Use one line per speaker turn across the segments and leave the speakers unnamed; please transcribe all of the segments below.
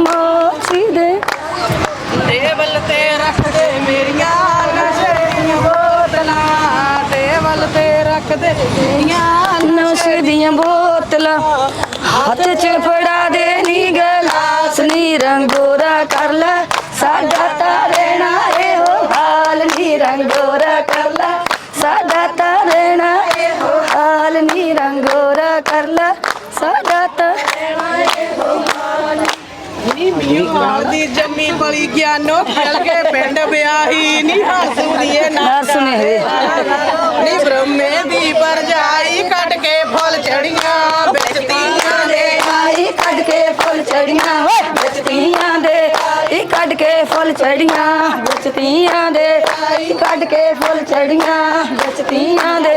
ਮਾਸੀ ਦੇ। ਟੇਬਲ ਤੇ ਰੱਖਦੇ ਮੇਰੀਆਂ ਨਸ਼ੇ ਦੀਆਂ ਬੋਤਲਾਂ।
ਟੇਬਲ ਤੇ ਰੱਖਦੇ ਮੇਰੀਆਂ ਨਸ਼ੇ ਦੀਆਂ ਬੋਤਲਾਂ। ਹੱਥ 'ਚ ਫੜਾ ਦੇ ਨੀ ਗਲਾਸ ਨੀ ਰੰਗੋਰਾ ਕਰ ਲੈ। ਸਾਡਾ ਤਾਂ ਰਹਿਣਾ ਇਹੋ ਹਾਲ ਨੀ
ਰੰਗੋ ਦੀ ਜੰਮੀ ਬਲੀ ਗਿਆਨੋ ਖੇਲ ਕੇ ਪਿੰਡ ਵਿਆਹੀ। ਨੀ ਹੱਸੂਦੀਏ
ਨਾ ਸੁਨੇਹੇ
ਨੀ ਬ੍ਰਹਮੇ ਦੀ ਪਰਜਾਈ ਕੱਟ ਕੇ ਫੁੱਲ ਚੜੀਆਂ ਵੇਚਦੀਆਂ
ਦੇ ਆਈ ਕੱਢ ਕੇ ਫੁੱਲ ਚੜੀਆਂ ਓਏ। ਵਿੱਚ ਤੀਆਂ ਦੇ। ਆਈ ਕੱਢ ਕੇ ਫੁੱਲ ਚੜੀਆਂ ਵਿੱਚ ਤੀਆਂ ਦੇ। ਆਈ ਕੱਢ ਕੇ ਫੁੱਲ ਚੜੀਆਂ ਵਿੱਚ ਤੀਆਂ ਦੇ।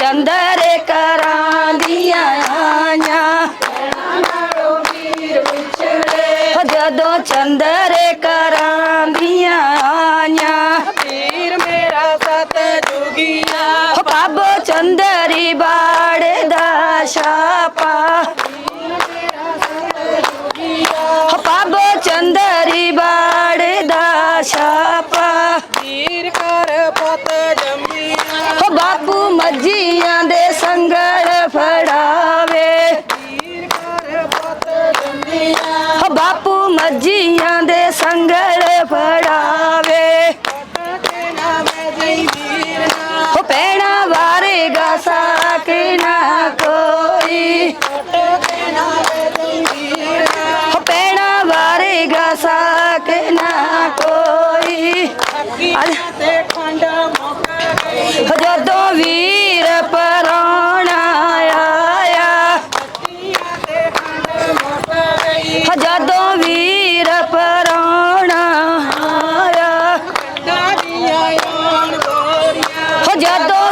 ਚੰਦਰੇ ਕਰਾਂ ਦੀਆਂ ਆਈਆਂ। ਜਦੋਂ ਚੰਦਰੇ ਕਰਾਂ ਦੀਆਂ ਆਈਆਂ।
ਵੀਰ ਮੇਰਾ ਸਤ ਜੁਗੀਆ
ਹੋ ਕਾਬੋ ਚੰਦਰੀ ਬਾੜੇ ਦਾ ਛਾਪਾ। ਹੋ ਕਾਬੋ ਚੰਦਰੀ ਬਾੜੇ ਦਾ ਛਾਪਾ। and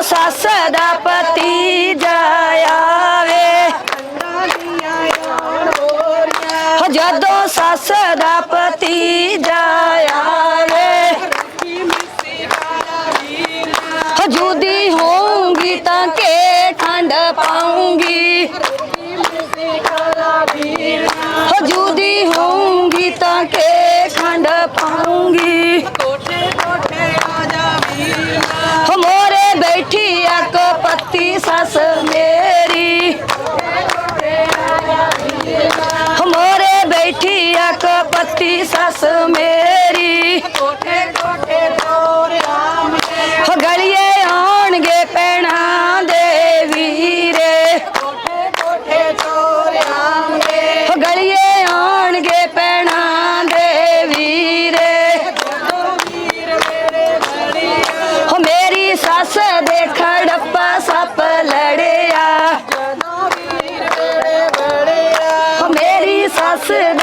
ਸੱਸ ਦਾ
ਪਤੀ
ਜਾਇਆਵੇ। ਜਦੋਂ ਸੱਸ ਦਾ ਪਤੀ ਜਾ 谢谢。